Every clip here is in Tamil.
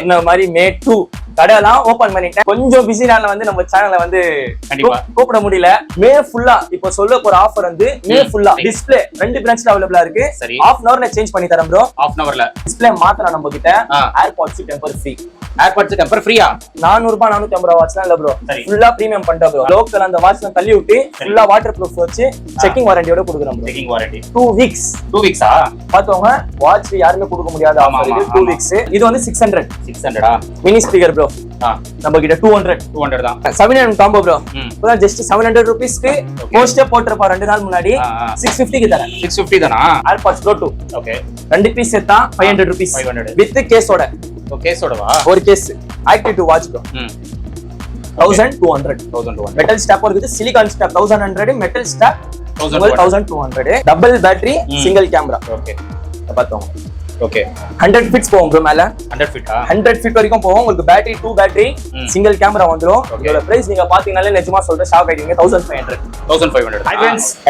சொன்ன மாதிரி மே டூ கடையெல்லாம் ஓபன் பண்ணிட்டேன். கொஞ்சம் பிஸி நாள்ல வந்து நம்ம சேனலை வந்து கூப்பிட முடியல. மே ஃபுல்லா இப்போ சொல்ல போற ஆஃபர் வந்து மே. ஃபுல்லா டிஸ்ப்ளே ரெண்டு பிரான்ச்ல அவைலபிளா இருக்கு. ஆஃப் அன் ஹவர்ல சேஞ்ச் பண்ணி தரேன் ப்ரோ ஹாஃப் அன் அவர்ல டிஸ்ப்ளே மாத்தலாம் நம்ம கிட்ட. AirPods temper free AirPods temper ஃப்ரீயா நானூறு ரூபாய் நானூத்தி ஐம்பது ரூபா வாட்ச்லாம் இல்ல ப்ரோ. ஃபுல்லா பிரீமியம் பண்ணிட்டோம் ப்ரோ லோக்கல் அந்த வாட்ச்லாம் தள்ளி விட்டு ஃபுல்லா வாட்டர் ப்ரூஃப் வச்சு செக்கிங் வாரண்டியோட கொடுக்குறோம் checking warranty two weeks two வீக்ஸா பார்த்தவங்க வாட்ச் யாருமே கொடுக்க முடியாத. ஆமா, டூ. வீக்ஸ் இது வந்து சிக்ஸ் ஹண்ட்ரட் சிக்ஸ் ஹண்ட்ரடா மினி ஸ்பீக்கர் ப்ரோ நம்ம கிட்ட டூ ஹண்ட்ரட் டூ ஹண்ட்ரட் தான். செவன் ஹண்ட்ரட் காம்போ ப்ரோ இப்பதான் ஜஸ்ட் செவன் ஹண்ட்ரட் ருபீஸ்க்கு போஸ்டே போட்டிருப்பா ரெண்டு நாள் முன்னாடி. சிக்ஸ் ஃபிஃப்டிக்கு தரேன். சிக்ஸ் ஃபிஃப்டி தானா? ஏர்பாட்ஸ் ப்ரோ டூ ஓகே ரெண்டு பீஸ் சேர்த்தா ஃபைவ் ஹண்ட்ரட் ருபீஸ் 500. வித் கேஸோட கேஸோடவா ஒரு case active two watch bro thousand two hundred thousand two hundred metal strap இருக்குது silicone strap thousand hundred metal strap thousand two hundred double battery. Single camera okay பார்த்தோம் ஓகே ஹண்ட்ரட் ஃபிட்ஸ் போகும் ப்ரோ மேல. ஹண்ட்ரட் ஃபிட்டா ஹண்ட்ரட் ஃபிட் வரைக்கும் போகும். உங்களுக்கு battery two battery. Single camera வந்துரும். Okay. இதோட பிரைஸ் நீங்க பாத்தீங்கன்னாலே நிஜமா சொல்றேன் ஷாக் ஆயிட்டீங்க thousand five hundred thousand five hundred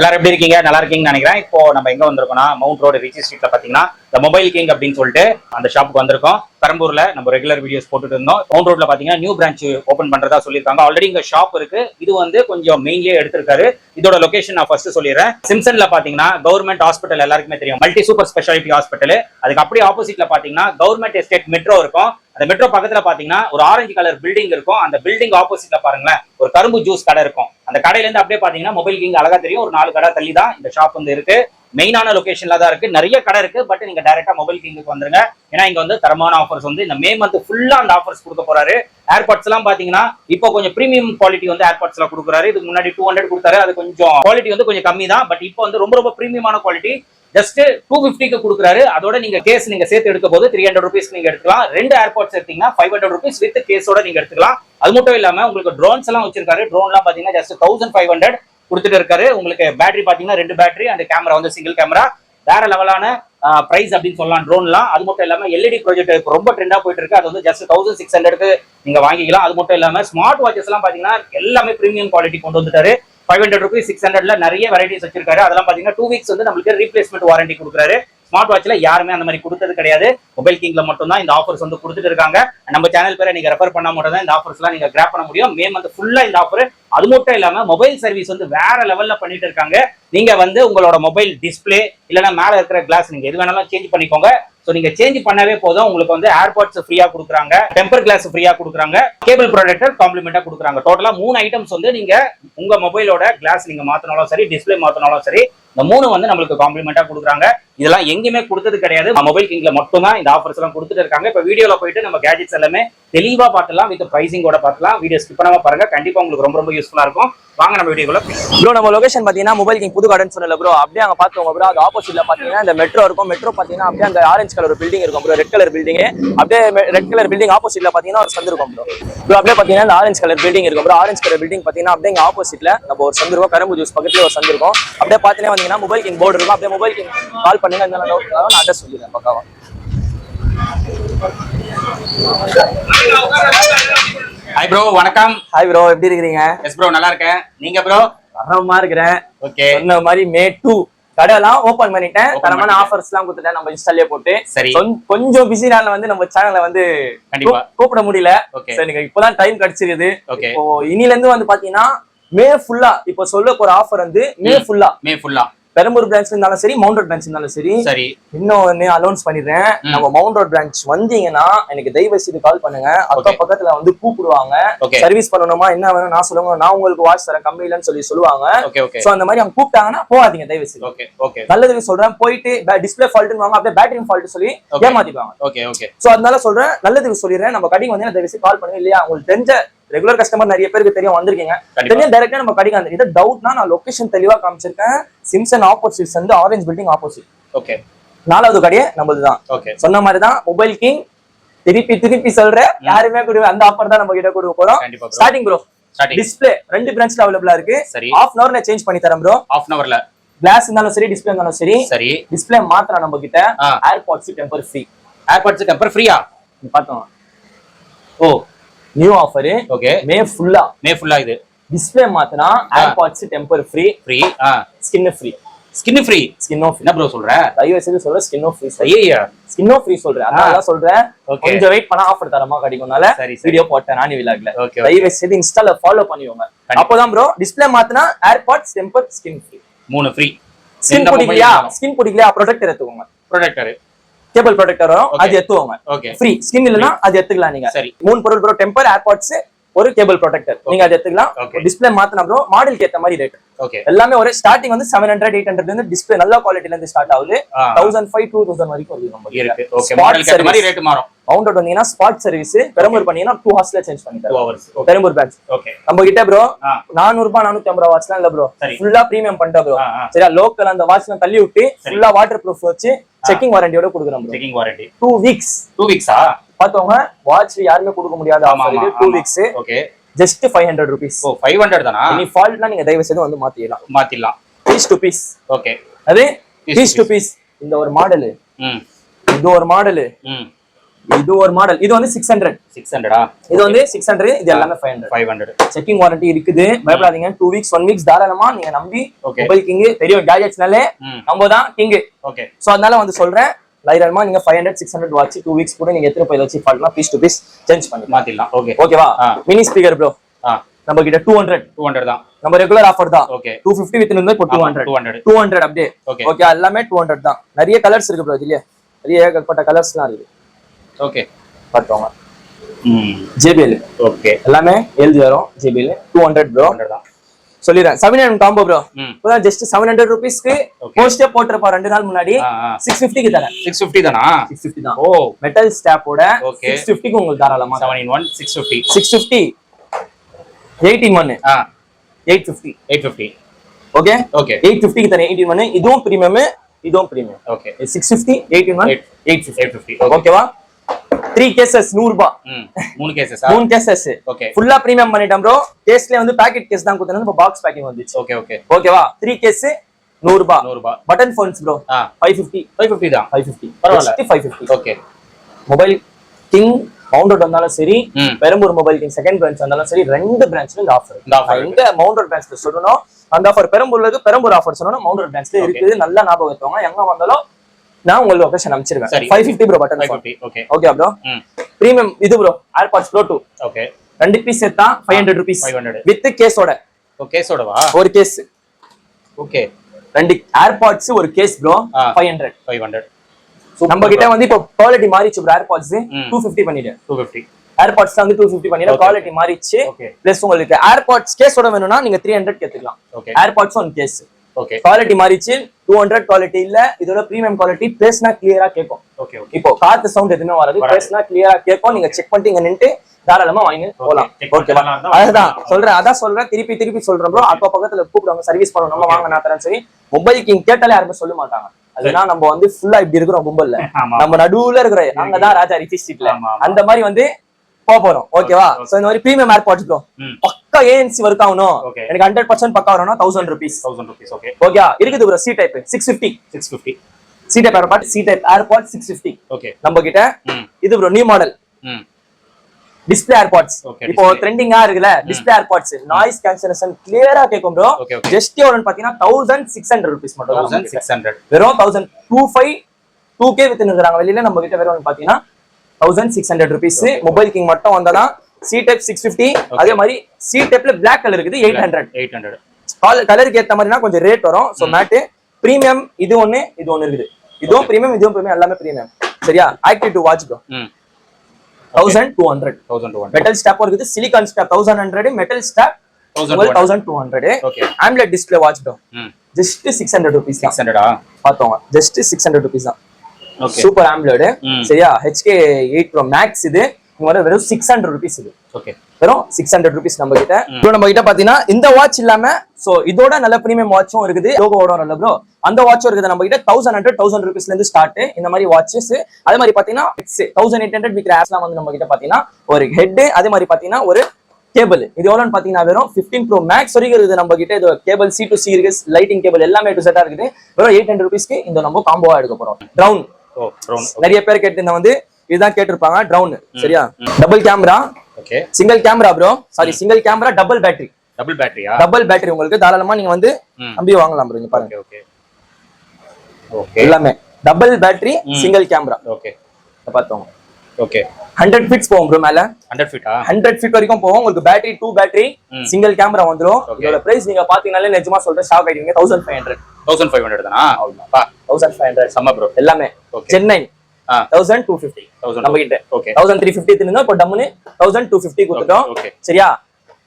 எல்லாரும் எப்படி இருக்கீங்க? நல்லா இருக்கீங்கன்னு நினைக்கிறேன். இப்போ நம்ம எங்க வந்திருக்கோம்னா மவுண்ட் ரோடு ரிச்சி ஸ்ட்ரீட்ல பாத்தீங்கன்னா இந்த மொபைல் கிங் அப்படின்னு சொல்லிட்டு அந்த ஷாப்புக்கு வந்திருக்கோம். பெரம்பூர்ல நம்ம ரெகுலர் வீடியோஸ் போட்டுட்டு இருந்தோம். டவுன் ரோட்ல பாத்தீங்கன்னா நியூ பிரான்ச் ஓப்பன் பண்றதா சொல்லியிருக்காங்க. ஆல்ரெடி இங்க ஷாப் இருக்கு. இது வந்து கொஞ்சம் மெயின்லயே எடுத்திருக்காரு. இதோட லொகேஷன் நான் ஃபர்ஸ்ட் சொல்லிடுறேன். சிம்சன்ல பாத்தீங்கன்னா கவர்மெண்ட் ஹாஸ்பிட்டல் எல்லாருக்குமே தெரியும். மல்டி சூப்பர் ஸ்பெஷாலிட்டி ஹாஸ்பிட்டல் அதுக்கு அப்படியே ஆப்போசிட்ல பாத்தீங்கன்னா கவர்மெண்ட் எஸ்டேட் மெட்ரோ இருக்கும். அந்த மெட்ரோ பக்கத்துல பாத்தீங்கன்னா ஒரு ஆரஞ்சு கலர் பில்டிங் இருக்கும். அந்த பில்டிங் ஆப்போசிட்ல பாருங்களேன். ஒரு கரும்பு ஜூஸ் கடை இருக்கும். அந்த கடையில இருந்து அப்படியே பாத்தீங்கன்னா மொபைல் கிங் அழகா தெரியும். ஒரு நாலு கடை தள்ளி தான் இந்த ஷாப் வந்து இருக்கு. மெயினான லொகேஷன்ல தான் இருக்கு. நிறைய கடை இருக்கு. பட் நீங்க டைரக்டா மொபைல் கிங்குக்கு வந்துருங்க. ஏன்னா இங்க வந்து தரமான ஆஃபர்ஸ் வந்து இந்த மே மந்த் ஃபுல்லா அந்த ஆஃபர்ஸ் கொடுக்க போறாரு. ஏர்பாட்ஸ் எல்லாம் பாத்தீங்கன்னா இப்போ கொஞ்சம் பிரீமியம் குவாலிட்டி வந்து ஏர்பாட்ஸ் எல்லாம் கொடுக்குறாரு. இதுக்கு முன்னாடி டூ ஹண்ட்ரட் கொடுத்தாரு. அது கொஞ்சம் குவாலிட்டி வந்து கொஞ்சம் கம்மி தான். பட் இப்போ வந்து ரொம்ப ரொம்ப பிரீமியமான குவாலிட்டி ஜஸ்ட் டூ ஃபிஃப்டிக்கு கொடுக்குறாரு. அதோட நீங்க கேஸ் நீங்க சேர்த்து எடுக்க போது த்ரீ ஹண்ட்ரட் ருபீஸ் நீங்க எடுத்துக்கலாம். ரெண்டு ஏர்பாட்ஸ் எடுத்தீங்கன்னா ஃபைவ் ஹண்ட்ரட் ருபீஸ் வித் கேஸோட நீங்க எடுத்துக்கலாம். அது மட்டும் இல்லாம உங்களுக்கு ட்ரோன்ஸ் எல்லாம் வச்சிருக்காரு. எல்லாம் பாத்தீங்கன்னா ஜஸ்ட் தௌசண்ட் ஃபைவ் ஹண்ட்ரட் கொடுத்துட்டு இருக்காரு. உங்களுக்கு பேட்டரி பார்த்தீங்கன்னா ரெண்டு பேட்டரி அந்த கேமரா வந்து சிங்கிள் கேமரா வேற லெவலான ப்ரைஸ் அப்படின்னு சொல்லலாம் ட்ரோன்லாம் அது மட்டும் இல்லாமல் எல்இடி ப்ரொஜெக்ட் இப்போ ரொம்ப ட்ரெண்டாக போயிட்டு இருக்கு. அது வந்து ஜஸ்ட் தௌசண்ட் சிக்ஸ் ஹண்ட்ரடுக்கு நீங்கள் வாங்கிக்கலாம். அது மட்டும் இல்லாமல் ஸ்மார்ட் வாட்சஸ்லாம் பார்த்தீங்கன்னா எல்லாமே ப்ரீமியம் குவாலிட்டி கொண்டு வந்துட்டாரு. ஃபைவ் ஹண்ட்ரட் ருபீஸ் சிக்ஸ் ஹண்ட்ரட்ல நிறைய வெரைட்டிஸ் வச்சிருக்காரு. அதெல்லாம் பார்த்தீங்கன்னா டூ வீக்ஸ் வந்து நம்மளுக்கு ரீப்ளேஸ்மெண்ட் வாரண்டி கொடுக்குறாரு. ஸ்மார்ட் வாட்ச்ல யாருமே அந்த மாதிரி கொடுத்தது கிடையாது. மொபைல் கிங்ல மட்டும் தான் இந்த ஆஃபர்ஸ் வந்து கொடுத்துட்டு இருக்காங்க. நம்ம சேனல் பேரை நீங்க ரெஃபர் பண்ணா மட்டும் தான் இந்த ஆஃபர்ஸ் எல்லாம் நீங்க கிராப் பண்ண முடியும். மே மந்த் ஃபுல்லா இந்த ஆஃபர் அது மட்டும் இல்லாம மொபைல் சர்வீஸ் வந்து வேற லெவல்ல பண்ணிட்டு இருக்காங்க. நீங்க வந்து உங்களோட மொபைல் டிஸ்பிளே இல்லைன்னா மேல இருக்கிற கிளாஸ் நீங்க எது வேணாலும் சேஞ்ச் பண்ணிக்கோங்க. ஸோ நீங்க சேஞ்ச் பண்ணவே போதும். உங்களுக்கு வந்து ஏர்பாட்ஸ் ஃப்ரீயா கொடுக்குறாங்க. டெம்பர் கிளாஸ் ஃப்ரீயா கொடுக்குறாங்க. கேபிள் ப்ரொடக்டர் காம்ப்ளிமெண்டா கொடுக்குறாங்க. டோட்டலா மூணு ஐட்டம்ஸ் வந்து நீங்க உங்க மொபைலோட கிளாஸ் நீங்க மாத்தினாலும் சரி டிஸ்ப்ளே மாத்தினாலும் சரி இந்த மூணு வந்து நம்மளுக்கு காம்ப்ளிமெண்டா கொடுக்குறாங்க. இதெல்லாம் எங்கேயுமே கொடுத்தது கிடையாது. மொபைல் கிங்ல மட்டும் தான் இந்த ஆஃபர்ஸ் எல்லாம் கொடுத்துட்டு இருக்காங்க. இப்போ வீடியோல போயிட்டு நம்ம கேஜெட்ஸ் எல்லாமே தெளிவா பார்த்துலாம் வித் பிரைசிங்கோட பார்க்கலாம் வீடியோ ஸ்கிப் பண்ணாம பாருங்க. கண்டிப்பா உங்களுக்கு ரொம்ப ரொம்ப யூஸ்ஃபுல்லா இருக்கும். வாங்க நம்ம வீடியோக்குள்ள ப்ரோ நம்ம லொகேஷன் பாத்தீங்கன்னா மொபைல் கிங் புது கார்டன் சொன்னல ப்ரோ அப்படியே அங்க பாத்துக்கோங்க ப்ரோ அது ஆப்போசிட்ல பாத்தீங்கன்னா இந்த மெட்ரோ இருக்கும். மெட்ரோ பாத்தீங்கன்னா அப்படியே அந்த ஆரஞ்சு கலர் பில்டிங் இருக்கும் ப்ரோ ரெட் கலர் பில்டிங் அப்படியே ரெட் கலர் பில்டிங் ஆப்போசிட்ல பாத்தீங்கன்னா ஒரு சந்து இருக்கும் ப்ரோ ப்ரோ அப்படியே பாத்தீங்கன்னா இந்த ஆரஞ்சு கலர் பில்டிங் இருக்கும் ப்ரோ ஆரஞ்சு கலர் பில்டிங் பாத்தீங்கன்னா அப்படியே இங்க ஆப்போசிட்ல நம்ம ஒரு சந்து இருக்கும். கரும்பு ஜூஸ் பக்கத்துல ஒரு சந்து இருக்கும். அப்படியே பாத்தீங்கன்னா வந்தீங்கன்னா மொபைல் கிங் போர்டு இருக்கும். அப்படியே மொபைல் கிங் கால் பண்ணுங்க இந்த டவுட் நான் அட்ரஸ் சொல்லிடுறேன் பக்காவா. ஹாய் ப்ரோ வணக்கம். ஹாய் ப்ரோ எப்படி இருக்கிறீங்க? எஸ் ப்ரோ நல்லா இருக்கேன். நீங்க ப்ரோ தரமா இருக்கிறேன். ஓகே சொன்ன மாதிரி மே டூ கடையெல்லாம் ஓபன் பண்ணிட்டேன். Open தரமான. ஆஃபர்ஸ் எல்லாம் கொடுத்துட்டேன். நம்ம இன்ஸ்டாலே போட்டு. சரி. கொஞ்~ கொஞ்சம் பிஸி நாள்ல வந்து நம்ம சேனலை வந்து கூப்பிட முடியல. ஓகே சரி நீங்க இப்பதான் டைம் கிடைச்சிருக்குது. ஓகே இப்போ இனில இருந்து வந்து பாத்தீங்கன்னா மே ஃபுல்லா இப்போ சொல்ல போற ஆஃபர் வந்து ம். ஃபுல்லா மே ஃபுல்லா பெரம்பூர் பிரான்ச்ல இருந்தாலும் சரி மவுண்ட் ரோட் பிரான்ச் இருந்தாலும் சரி சரி. இன்னொன்னு அனௌன்ஸ் பண்ணிடுறேன். நம்ம மவுண்ட் ரோட் பிரான்ச் வந்தீங்கன்னா எனக்கு தயவு செய்து கால் பண்ணுங்க அக்கா. பக்கத்துல வந்து கூப்பிடுவாங்க. சர்வீஸ் பண்ணணுமா என்ன வேணும் நான் சொல்லுங்க. நான் உங்களுக்கு வாட்ச் தரேன் கம்மி இல்லைன்னு சொல்லி சொல்லுவாங்க. சோ அந்த மாதிரி அவங்க கூப்பிட்டாங்கன்னா போகாதீங்க தயவு செய்து நல்லதுக்கு சொல்றேன் போயிட்டு டிஸ்பிளே ஃபால்ட்னு வாங்க அப்படியே பேட்டரி ஃபால்ட் சொல்லி Okay. ஏமாத்திப்பாங்க ஓகே ஓகே சோ அதனால சொல்றேன் நல்லதுக்கு சொல்லிடுறேன். நம்ம கடைக்கு வந்து தயவு செய்து கால் பண்ணுங்க இல்லையா? உங்களுக்கு தெரிஞ்ச ரெகுலர் கஸ்டமர் நிறைய பேருக்கு தெரியும் வந்திருக்கீங்க. தெரியும் டைரக்டா நம்ம கடைக்கு வந்து இது டவுட்னா நான் லொகேஷன் தெளிவா காமிச்சிருக்கேன். சிம்சன் ஆப்போசிட்ஸ் வந்து ஆரஞ்சு பில்டிங் ஆப்போசிட் ஓகே நாலாவது கடையே நம்மளது தான் ஓகே சொன்ன மாதிரி தான் மொபைல் கிங் திருப்பி திருப்பி சொல்றேன். யாருமே கொடுங்க அந்த ஆஃபர் தான் நம்ம கிட்ட கொடுக்க போறோம். ஸ்டார்டிங் ப்ரோ டிஸ்பிளே ரெண்டு பிரான்ச்ல அவைலபிளா இருக்கு. சரி. ஆஃப் அன் ஹவர்ல சேஞ்ச் பண்ணி தரேன் ப்ரோ ஆஃப் அன் அவர்ல கிளாஸ் இருந்தாலும் சரி டிஸ்பிளே இருந்தாலும் சரி சரி. டிஸ்பிளே மாத்திரம் நம்ம கிட்ட. AirPods temper free AirPods temper ஃப்ரீயா பார்த்தோம் ஓ. நியூ ஆஃபர் ஓகே மே ஃபுல்லா மே ஃபுல்லா இது. டிஸ்பிளே மாத்தினா AirPods temper free free skin free skin free skin off என்ன ப்ரோ சொல்ற? தயவு செய்து சொல்றேன் ஸ்கின் ஆஃப் ஃப்ரீ ஐயா ஸ்கின் ஆஃப் ஃப்ரீ சொல்றேன் அதான் சொல்றேன். கொஞ்சம் வெயிட் பண்ணா ஆஃபர் தரமா கிடைக்கும்னால. வீடியோ போட்டேன் நானி விலாக்ல. தயவு செய்து இன்ஸ்டால ஃபாலோ பண்ணிக்கோங்க. அப்போதான் ப்ரோ டிஸ்ப்ளே மாத்தினா ஏர்பாட்ஸ் டெம்பர் ஸ்கின் ஃப்ரீ மூணு ஃப்ரீ ஸ்கின் பிடிக்கலையா? ஸ்கின் பிடிக்கலையா? ப்ரொடெக்டர் எடுத்துக்கோங்க. ப்ரொடக்டர் கேபிள் ப்ரொடெக்டர் வரும். அது எடுத்துக்கோங்க ஓகே ஃப்ரீ ஸ்கின் இல்லனா அது எடுத்துக்கலாம் நீங்க. சரி. மூணு பொருள் ப்ரோ டெம்பர் ஏர்பாட்ஸ் ஒரு கேபிள் ப்ரொடெக்டர் நீங்க அது எடுத்துக்கலாம். டிஸ்ப்ளே மாத்தினா ப்ரோ மாடலுக்கு ஏத்த மாதிரி ரேட் ஓகே எல்லாமே ஒரே ஸ்டார்டிங் வந்து செவன் ஹண்ட்ரட் எயிட் ஹண்ட்ரட் இருந்து டிஸ்ப்ளே நல்ல குவாலிட்டில இருந்து ஸ்டார்ட் ஆகுது. தௌசண்ட் ஃபைவ் டூ தௌசண்ட் வரைக்கும் இருக்கு. ரேட் மாறும். மவுண்டட் வந்தீங்கன்னா ஸ்பாட் சர்வீஸ் பெரம்பூர் பண்ணீங்கன்னா டூ ஹார்ஸ்ல சேஞ்ச் பண்ணி டூ தரோம் ஹவர்ஸ் பெரம்பூர் பேட்ச் ஓகே நம்ம கிட்ட ப்ரோ நானூறு ரூபாய் நானூத்தி ஐம்பது வாட்ச்லாம் இல்ல ப்ரோ. ஃபுல்லா பிரீமியம் பண்ணிட்டோம் ப்ரோ. சரியா? லோக்கல் அந்த வாட்ச்லாம் தள்ளி விட்டு ஃபுல்லா வாட்டர் ப்ரூஃப் வச்சு செக்கிங் வாரண்டியோட கொடுக்குறோம் checking warranty two weeks two வீக்ஸா பார்த்தவங்க வாட்ச் யாருமே கொடுக்க முடியாத ஆமா two weeks okay just five hundred rupees ஓ ஃபைவ் ஹண்ட்ரட் தானா? இனி ஃபால்ட்னா நீங்க தயவு செய்து வந்து மாத்திடலாம். மாத்திடலாம். பீஸ் டு பீஸ் ஓகே அது Piece to piece to piece இந்த ஒரு மாடல் ம். இது ஒரு மாடல் ம். இது ஒரு மாடல் இது வந்து சிக்ஸ் ஹண்ட்ரட் சிக்ஸ் ஹண்ட்ரடா இது வந்து சிக்ஸ் ஹண்ட்ரட் இது எல்லாமே five hundred five hundred checking warranty இருக்குது. பயப்படாதீங்க. டூ வீக்ஸ் ஒன் வீக்ஸ் தாராளமா நீங்க நம்பி. மொபைல் கிங் தெரியும் கேஜெட்ஸ்னாலே நம்ம தான் கிங் ஓகே சோ அதனால வந்து சொல்றேன் தைரியமா நீங்க five hundred six hundred watch two weeks கூட நீங்க எத்தனை போய் வச்சு ஃபால்ட்னா பீஸ் டு பீஸ் சேஞ்ச் பண்ணிக்கலாம். மாத்திடலாம். ஓகே ஓகேவா. மினி ஸ்பீக்கர் ப்ரோ நம்ம கிட்ட டூ ஹண்ட்ரட் டூ ஹண்ட்ரட் தான். நம்ம ரெகுலர் ஆஃபர் தான். ஓகே டூ ஃபிஃப்டி வித் இருந்து இப்போ டூ ஹண்ட்ரட் 200. டூ ஹண்ட்ரட் அப்படியே ஓகே ஓகே எல்லாமே டூ ஹண்ட்ரட் தான். நிறைய கலர்ஸ் இருக்கு ப்ரோ இதுலயே. நிறைய ஏகப்பட்ட கலர்ஸ்லாம் இருக்கு. ஓகே பார்த்துக்கோங்க. ஜேபிஎல் ஓகே எல்லாமே எழுதி வரும் JBL two hundred bro hundred தான். சொல்லிடுறேன். செவன் ஹண்ட்ரட் காம்போ ப்ரோ இப்போதான் ஜஸ்ட் செவன் ஹண்ட்ரட் ருபீஸ்க்கு. போஸ்டே போட்டிருப்பா ரெண்டு நாள் முன்னாடி. சிக்ஸ் ஃபிஃப்டிக்கு தரேன். சிக்ஸ் ஃபிஃப்டி தானா? சிக்ஸ் ஃபிஃப்டி தான். ஓ. மெட்டல் ஸ்டாப்போட. சிக்ஸ் ஃபிஃப்டிக்கு உங்களுக்கு தாராளமா seven in one six fifty six fifty eighteen ஒன்னு ஆ. Eight fifty eight fifty okay okay eight ஃபிஃப்டிக்கு தரேன். எயிட்டீன் ஒன்னு இதுவும் பிரீமியம் இதுவும் premium okay six fifty eighteen one. Eight fifty eight fifty okay ஓகேவா த்ரீ கேசஸ் நூறு ரூபாய் மூணு கேசஸா மூணு கேசஸ் ஓகே ஃபுல்லா பிரீமியம் பண்ணிட்டேன் ப்ரோ கேஸ்ல வந்து பேக்கெட் கேஸ் தான் கொடுத்தேன். இப்போ பாக்ஸ் பேக்கிங் வந்துச்சு. ஓகே ஓகே ஓகேவா த்ரீ கேஸ் நூறு ரூபாய் நூறுபா button phones bro five fifty five fifty தான். ஃபைவ் ஃபிஃப்டி பரவாயில்ல. Five fifty okay Mobile King mounted வந்தாலும் சரி Perambur Mobile King second branch வந்தாலும் சரி ரெண்டு பிரான்ச்ல இந்த ஆஃபர் எங்க மவுண்டட் பிரான்ச்ல சொல்லணும் அந்த ஆஃபர் பெரம்பூர்ல இருக்கு பெரம்பூர் ஆஃபர் சொல்லணும் மவுண்டட் பிரான்ச்ல. இருக்குது. நல்லா ஞாபகம் வச்சுக்கோங்க. எங்க வந்தாலும் நான் உங்களுக்கு லொகேஷன் அனுப்பிச்சிருவேன். சரி. Five fifty bro button fifty okay okay bro premium இது bro AirPods pro two okay ரெண்டு பீஸ் சேர்த்தா five hundred rupees five hundred with கேஸோட ஓ கேஸோடவா ஒரு கேஸ் ஓகே ரெண்டு ஏர்பாட்ஸ் ஒரு case bro. Five hundred five hundred நம்ம கிட்ட வந்து இப்போ குவாலிட்டி மாறிச்சு ப்ரோ ஏர்பாட்ஸ். டூ ஃபிஃப்டி பண்ணிட்டேன் டூ ஃபிஃப்டி ஏர்பாட்ஸ் வந்து டூ ஃபிஃப்டி Okay. குவாலிட்டி மாறிச்சு. பிளஸ் உங்களுக்கு ஏர்பாட்ஸ் கேஸோட வேணும்னா நீங்க three hundred கேத்துக்கலாம் okay AirPods one case quality மாறிச்சு. டூ ஹண்ட்ரட் குவாலிட்டி இல்ல. இதோட பிரீமியம் குவாலிட்டி பேஸ்னா கிளியரா கேட்கும். இப்போ காத்து சவுண்ட் எதுவுமே வராது. பேஸ்னா கிளியரா கேட்கும். நீங்க செக் பண்ணிட்டு இங்க நின்று தாராளமா வாங்கி போலாம். ஓகேவா அதுதான் சொல்றேன். அதான் சொல்றேன். திருப்பி திருப்பி சொல்றேன் ப்ரோ அப்ப பக்கத்துல கூப்பிடுவாங்க சர்வீஸ் பண்ணணும். நம்ம வாங்க நான் தரேன் சரி மொபைல் கிங் கேட்டாலே யாருமே சொல்ல மாட்டாங்க. அதுனா நம்ம வந்து ஃபுல்லா இப்படி இருக்கிறோம் கும்பல்ல நம்ம நடுவுல இருக்கிற நாங்க தான் ராஜா ரிச்சி ஸ்ட்ரீட்ல. அந்த மாதிரி வந்து போக போறோம் ஓகேவா சோ இந்த மாதிரி பிரீமியம் ஏர்பாட்ஸ் ப்ரோ பக்கா ஏஎன்சி ஒர்க் ஆகணும். எனக்கு ஹண்ட்ரட் பர்சன்ட் பக்கா வரணும் thousand rupees thousand rupees okay okay இருக்குது bro C type six fifty six fifty C type AirPod C type AirPod six fifty okay நம்ம கிட்ட இது bro new model display AirPods இப்போ. ட்ரெண்டிங்கா இருக்குல்ல? டிஸ்பிளே ஏர்பாட்ஸ் நாய்ஸ் கேன்சலேஷன் கிளியரா கேட்கும் ப்ரோ. ஜஸ்ட் எவ்வளவு பாத்தீங்கன்னா தௌசண்ட் சிக்ஸ் ஹண்ட்ரட் ருபீஸ் மட்டும் தான். சிக்ஸ் ஹண்ட்ரட் வெறும் thousand two five two K with இருக்கிறாங்க. வெளியில நம்ம கிட்ட வெறும் பாத்தீங்கன்னா thousand six hundred rupees Mobile King மட்டும் வந்தா சி டைப் சிக்ஸ் ஃபிஃப்டி அதே மாதிரி சி டைப்ல பிளாக் கலர் இருக்குது எயிட் ஹண்ட்ரட் எயிட் ஹண்ட்ரட் கலருக்கு ஏத்த மாதிரினா கொஞ்சம் ரேட் வரும். ஸோ மேட்டு பிரீமியம் இது ஒண்ணு இது ஒண்ணு இருக்குது. இதுவும் பிரீமியம் இதுவும் பிரீமியம் எல்லாமே பிரீமியம் சரியா? Active two watch thousand two hundred thousand two metal strap இருக்குது. Silicone strap thousand hundred metal strap thousand two hundred AMOLED display watch bro hmm. Just six hundred rupees six ஹண்ட்ரடா பார்த்தோங்க ஜஸ்ட் சிக்ஸ் ஹண்ட்ரட் ருபீஸ் தான். Super AMOLED hmm. சரியா? ஹெச்கே எயிட் ப்ரோ மேக்ஸ் இது. வந்து வெறும் சிக்ஸ் ஹண்ட்ரட் ருபீஸ் இது. ஓகே வெறும் சிக்ஸ் ஹண்ட்ரட் ருபீஸ் நம்ம கிட்ட இப்போ நம்ம கிட்ட பாத்தீங்கன்னா இந்த வாட்ச் இல்லாம சோ இதோட நல்ல பிரீமியம் வாட்சும் இருக்குது. லோகோட நல்ல ப்ரோ அந்த வாட்சும் இருக்குது. நம்ம கிட்ட தௌசண்ட் ஹண்ட்ரட் தௌசண்ட் ருபீஸ்ல இருந்து ஸ்டார்ட் இந்த மாதிரி வாட்சஸ் அதே மாதிரி பாத்தீங்கன்னா தௌசண்ட் எயிட் ஹண்ட்ரட் விற்கிற ஆப்ஸ்லாம் வந்து நம்ம கிட்ட பாத்தீங்கன்னா ஒரு ஹெட் அதே மாதிரி பாத்தீங்கன்னா ஒரு கேபிள் இது எவ்வளோன்னு பாத்தீங்கன்னா வெறும் 15 ப்ரோ மேக்ஸ் வரைக்கும் இருக்குது நம்ம கிட்ட இது கேபிள் சி டு சி இருக்கு லைட்டிங் கேபிள் எல்லாமே டு செட்டா இருக்குது. வெறும் எயிட் ஹண்ட்ரட் ருபீஸ்க்கு இந்த நம்ம காம்போவா எடுக்க போறோம். ப்ரௌன் நிறைய பேர் கேட்டு இந்த வந்து இதுதான் கேட்டிருப்பாங்க ட்ரவுன் சரியா? Double camera single camera bro sorry single camera double battery double பேட்டரியா double battery உங்களுக்கு. தாராளமா நீங்க வந்து நம்பி வாங்கலாம் ப்ரோ இங்க பாருங்க. ஓகே ஓகே ஓகே எல்லாமே. Double battery single camera okay பார்த்தோம் ஓகே ஹண்ட்ரட் ஃபீட்ஸ் போகும் ப்ரோ மேல. ஹண்ட்ரட் ஃபீட்டா ஹண்ட்ரட் ஃபீட் வரைக்கும் போகும். உங்களுக்கு battery two battery. Single camera வந்துரும். Okay. இதோட பிரைஸ் நீங்க பாத்தீங்கன்னாலே நிஜமா சொல்றேன் ஷாக் ஆயிடுவீங்க thousand five hundred thousand five hundred தானா? தௌசண்ட் ஃபைவ் ஹண்ட்ரட் செம்ம ப்ரோ எல்லாமே. Chennai thousand two fifty thousand நம்ம கிட்ட ஓகே தௌசண்ட் த்ரீ ஃபிஃப்டி திருந்தோம் இப்போ டம்முன்னு தௌசண்ட் டூ ஃபிஃப்டி கொடுத்துட்டோம். சரியா?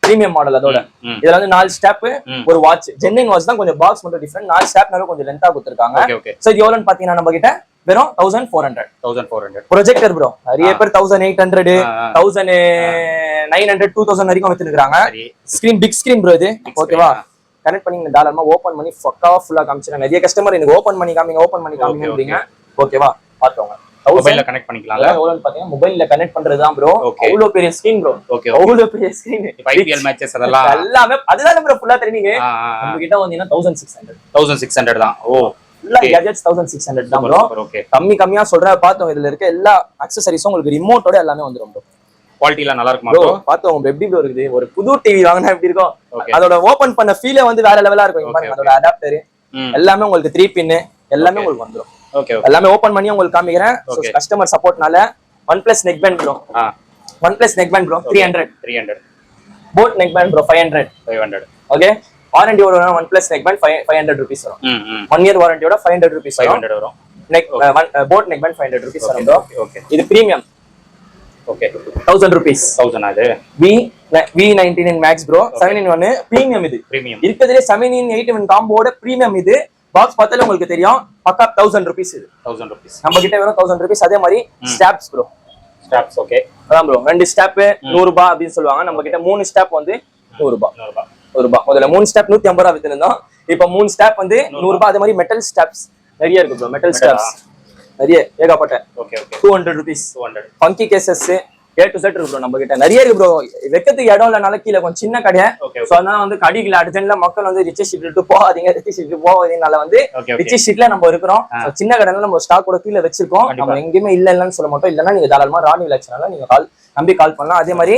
பிரீமியம் மாடல் அதோட. இதுல வந்து நாலு ஸ்டெப். ஒரு வாட்ச் ஜென்னிங் வாட்ச் தான் கொஞ்சம் பாக்ஸ் மட்டும் டிஃபரெண்ட் நாலு ஸ்டெப்னால கொஞ்சம் லென்த்தா கொடுத்துருக்காங்க. சோ இது எவ்வளவுன்னு பாத்தீங்கன்னா நம்ம கிட்ட வெறும் thousand four hundred thousand four hundred projector bro நிறைய பேர் thousand eight hundred. Thousand nine hundred two thousand வரைக்கும் வச்சிருக்காங்க சரி. ஸ்கிரீன் பிக் ஸ்கிரீன் ப்ரோ இது. ஓகேவா கனெக்ட் பண்ணி தாராளமா ஓபன் பண்ணி ஃபக்கா ஃபுல்லா காமிச்சிருக்காங்க நிறைய கஸ்டமர் எனக்கு ஓபன் பண்ணி காமிங்க ஓபன் பண்ணி காமிங்க ஓகேவா தௌசண்ட் மொபைல்ல கனெக்ட் பண்ணிக்கலாம்ல? எவ்வளவுன்னு பாத்தீங்கன்னா மொபைல்ல கனெக்ட் பண்றதுதான் ப்ரோ Okay. அவ்வளவு பெரிய ஸ்கிரீன் ப்ரோ ஓகே அவ்வளவு பெரிய ஸ்கிரீன் ஐபிஎல் மேட்சஸ் அதெல்லாம் எல்லாமே அதுதான் ப்ரோ ஃபுல்லா ட்ரெயினிங் நம்ம கிட்ட வந்தீங்கன்னா thousand six hundred thousand six hundred தான். ஓ. ஃபுல்லா. கேஜெட்ஸ் தௌசண்ட் சிக்ஸ் ஹண்ட்ரட் தான் ஓகே கம்மி கம்மியா சொல்ற பார்த்தோம் இதுல இருக்க எல்லா அக்சசரிஸும் உங்களுக்கு ரிமோட்டோட எல்லாமே வந்துரும் ப்ரோ குவாலிட்டிலாம் நல்லா இருக்குமா ப்ரோ ப்ரோ பார்த்தோம் bro, எப்படி இருக்குது? ஒரு புது டிவி வாங்கினா எப்படி இருக்கும். அதோட ஓபன் பண்ண ஃபீலே வந்து வேற லெவலா இருக்கும். அதோட அடாப்டர் எல்லாமே உங்களுக்கு த்ரீ பின்னு எல்லாமே. உங்களுக்கு வந்துரும். ஓகே எல்லாமே ஓபன் பண்ணி உங்களுக்கு காமிக்கிறேன். Customer சப்போர்ட்னால OnePlus neck band bro OnePlus neck band bro three hundred three hundred boAt neck band bro five hundred five hundred okay warranty ஒரு OnePlus neck band five five hundred rupees வரும். One year வாரண்டியோட five hundred rupees five hundred வரும். Neck boAt neck band five hundred rupees வரும் ஓகே ஓகே இது premium okay thousand rupees thousand அது V V nineteen in max pro seven in one premium இது. ப்ரீமியம் இருக்கிறதுலே செவன் இன் எயிட் இன் காம்போட பிரீமியம் இது. பாக்ஸ் பார்த்தாலே உங்களுக்கு தெரியும். பக்கா தௌசண்ட் ருபீஸ் இது. தௌசண்ட் ருபீஸ் நம்ம கிட்ட வெறும் தௌசண்ட் ருபீஸ் அதே மாதிரி ஸ்டாப்ஸ் ப்ரோ ஸ்டாப்ஸ் ஓகே அதான் ப்ரோ ரெண்டு ஸ்டாப் நூறு ரூபாய் அப்படின்னு சொல்லுவாங்க. நம்ம கிட்ட மூணு ஸ்டாப் வந்து நூறு ரூபாய் நூறுபா. நூறு ரூபாய் முதல்ல மூணு ஸ்டாப் நூத்தி ஐம்பது ரூபா வித்துருந்தோம். இப்போ மூணு ஸ்டாப் வந்து நூறு ரூபாய் அதே மாதிரி மெட்டல் ஸ்டாப்ஸ் நிறைய இருக்கு ப்ரோ மெட்டல் ஸ்டாப்ஸ் நிறைய ஏகப்பட்ட. Okay okay two hundred rupees two hundred funky cases A to Z இருக்கு ப்ரோ நம்ம கிட்ட நிறைய இருக்கு ப்ரோ வைக்கிறதுக்கு இடம் இல்லைனால கீழே கொஞ்சம் சின்ன கடை. சோ அதனால வந்து கடிக்கல அர்ஜென்ட்ல மக்கள் வந்து ரிச் ஷீட் போகாதீங்க. ரிச் ஷீட் போகாதீங்கனால வந்து Okay, okay. ரிச் ஷீட்ல நம்ம இருக்கிறோம். சின்ன கடையில நம்ம ஸ்டாக் கூட கீழே வச்சிருக்கோம். நம்ம எங்கேயுமே இல்ல இல்லன்னு சொல்ல மாட்டோம். இல்லன்னா நீங்க தாராளமா ராணி லட்சனால நீங்க கால் நம்பி கால் பண்ணலாம். அதே மாதிரி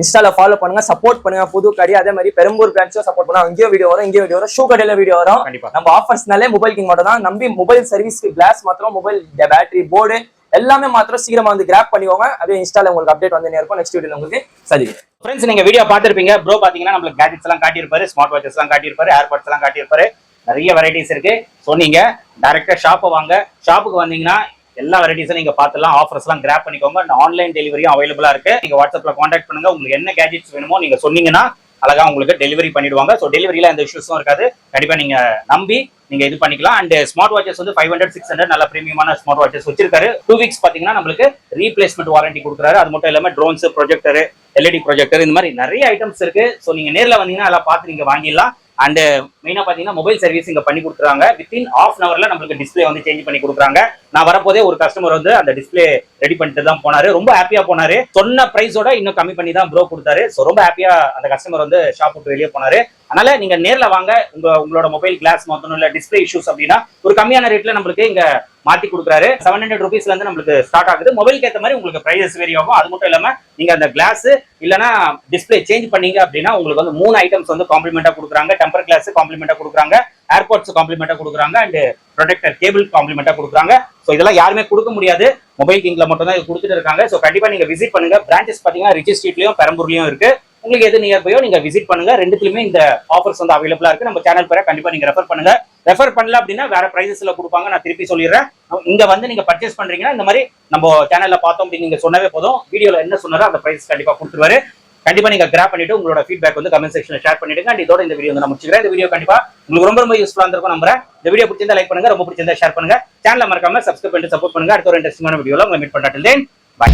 இன்ஸ்டால ஃபாலோ பண்ணுங்க சப்போர்ட் பண்ணுங்க. புது கடை அதே மாதிரி பெரம்பூர் பிரான்ச்சும் சப்போர்ட் பண்ணுங்க. அங்கேயும் வீடியோ வரும் இங்கேயும் வீடியோ வரும். ஷூ கடையில வீடியோ வரும். கண்டிப்பா. நம்ம ஆஃபர்ஸ்னாலே மொபைல் கிங் மட்டும் தான். நம்பி மொபைல் சர்வீஸ்க்கு கிளாஸ் மாத்திரம் மொபைல் பேட்டரி போர்டு எல்லாமே மாத்திரம் சீக்கிரமா வந்து கிராப் பண்ணிக்கோங்க. அதே இன்ஸ்டால உங்களுக்கு அப்டேட் வந்து இருக்கும் நெக்ஸ்ட் வீடியோல உங்களுக்கு சரி ஃப்ரெண்ட்ஸ் நீங்க வீடியோ பார்த்திருப்பீங்க. ப்ரோ பாத்தீங்கன்னா நம்மளுக்கு கேஜெட்ஸ் எல்லாம் காட்டியிருப்பாரு. ஸ்மார்ட் வாட்சஸ் எல்லாம் காட்டியிருப்பாரு. ஏர்பாட்ஸ் எல்லாம் காட்டியிருப்பாரு. நிறைய வெரைட்டிஸ் இருக்கு. சொன்னீங்க டைரக்டா ஷாப்பை வாங்க. ஷாப்புக்கு வந்தீங்கன்னா எல்லா வெரைட்டிஸும் நீங்க பார்த்துலாம் ஆஃபர்ஸ் எல்லாம் கிராப் பண்ணிக்கோங்க. ஆன்லைன் டெலிவரியும் அவைலபிளா இருக்கு. நீங்க வாட்ஸ்அப்ல காண்டாக்ட் பண்ணுங்க. உங்களுக்கு என்ன கேஜெட்ஸ் வேணுமோ நீங்க சொன்னீங்கன்னா அழகா உங்களுக்கு டெலிவரி பண்ணிடுவாங்க. ஸோ டெலிவரியில எந்த இஷ்யூஸும் இருக்காது. கண்டிப்பா நீங்க நம்பி நீங்க இது பண்ணிக்கலாம். அண்ட் ஸ்மார்ட் வாட்சஸ் வந்து ஃபைவ் ஹண்ட்ரட் சிக்ஸ் ஹண்ட்ரட் நல்ல பிரீமியமான ஸ்மார்ட் வாட்சஸ் வச்சிருக்காரு. டூ வீக்ஸ் பாத்தீங்கன்னா நம்மளுக்கு ரீப்ளேஸ்மெண்ட் வாரண்டி கொடுக்குறாரு. அது மட்டும் இல்லாம ட்ரோன்ஸ் ப்ரொஜெக்டர் எல்இடி ப்ரொஜெக்டர் இந்த மாதிரி நிறைய ஐட்டம்ஸ் இருக்கு. ஸோ நீங்க நேர்ல வந்தீங்கன்னா அதெல்லாம் பார்த்து நீங்க வாங்கிடலாம். அண்ட் மெயினாக uh, பாத்தீங்கன்னா மொபைல் சர்வீஸ் இங்கே பண்ணி கொடுக்குறாங்க. வித்தின் ஆஃப் அன் அவரில் நம்மளுக்கு டிஸ்ப்ளே வந்து சேஞ்ச் பண்ணி கொடுக்குறாங்க. நான் வரப்போதே ஒரு கஸ்டமர் வந்து அந்த டிஸ்ப்ளே ரெடி பண்ணிட்டு தான் போனாரு. ரொம்ப ஹாப்பியா போனாரு. சொன்ன ப்ரைஸோட இன்னும் கம்மி பண்ணி தான் ப்ரோ கொடுத்தாரு. ஸோ ரொம்ப ஹாப்பியா அந்த கஸ்டமர் வந்து ஷாப் விட்டு வெளியே போனாரு. அதனால நீங்க நேர்ல வாங்க. உங்க உங்களோட மொபைல் கிளாஸ் மாத்தணும் இல்ல டிஸ்ப்ளே இஷ்யூஸ் அப்படின்னா ஒரு கம்மியான ரேட்ல நம்மளுக்கு இங்க மாத்தி கொடுக்குறாரு. செவன் ஹண்ட்ரட் ருபீஸ்ல இருந்து நம்மளுக்கு ஸ்டார்ட் ஆகுது. மொபைலுக்கு ஏற்ற மாதிரி உங்களுக்கு பிரைசஸ் வேரி ஆகும். அது மட்டும் இல்லாம நீங்க அந்த கிளாஸ் இல்லனா டிஸ்ப்ளே சேஞ்ச் பண்ணீங்க அப்படின்னா உங்களுக்கு வந்து மூணு ஐட்டம்ஸ் வந்து காம்ப்ளிமெண்டா கொடுக்குறாங்க. டெம்பர் கிளாஸ் காம்ப்ளிமெண்டா கொடுக்குறாங்க. ஏர்பாட்ஸ் காம்ப்ளிமெண்டா கொடுக்குறாங்க. அண்ட் ப்ரொடெக்டர் கேபிள் காம்ப்ளிமெண்டா கொடுக்குறாங்க. ஸோ இதெல்லாம் யாருமே கொடுக்க முடியாது. மொபைல் கிங்ல மட்டும் தான் இது கொடுத்துட்டு இருக்காங்க. ஸோ கண்டிப்பா நீங்க விசிட் பண்ணுங்க. பிரான்ச்சஸ் பாத்தீங்கன்னா ரிச்சி ஸ்ட்ரீட்லயும் பெரம்பூர்லயும் இருக்கு. உங்களுக்கு எது நியர்பையோ நீங்க விசிட் பண்ணுங்க. ரெண்டுத்துலயுமே இந்த ஆஃபர்ஸ் வந்து அவைலபிளா இருக்கு. நம்ம சேனல் பேரை கண்டிப்பா நீங்க ரெஃபர் பண்ணுங்க. ரெஃபர் பண்ணல அப்படின்னா வேற பிரைசஸ்ல கொடுப்பாங்க. நான் திருப்பி சொல்லிடுறேன். இங்க வந்து நீங்க பர்ச்சேஸ் பண்றீங்கன்னா இந்த மாதிரி நம்ம சேனல்ல பார்த்தோம் அப்படின்னு நீங்க சொன்னவே போதும். வீடியோல என்ன சொன்னாரோ அந்த பிரைஸ் கண்டிப்பா கொடுத்துருவாரு. கண்டிப்பா நீங்க கிராப் பண்ணிட்டு உங்களோட ஃபீட்பேக் வந்து கமெண்ட் செக்ஷன்ல ஷேர் பண்ணிடுங்க. அண்ட் இதோட இந்த வீடியோ வந்து நான் முடிச்சுக்கிறேன். இந்த வீடியோ கண்டிப்பா உங்களுக்கு ரொம்ப ரொம்ப யூஸ்ஃபுல்லா இருந்திருக்கும் நம்புறேன். இந்த வீடியோ பிடிச்சிருந்தா லைக் பண்ணுங்க. ரொம்ப பிடிச்சிருந்தா ஷேர் பண்ணுங்க. சேனல் மறக்காம சப்ஸ்கிரைப் பண்ணிட்டு சப்போர்ட் பண்ணுங்க. அடுத்த ஒரு இன்ட்ரெஸ்டிங்கான வீடியோல உங்களை மீட் பண்ணாட்டில் பை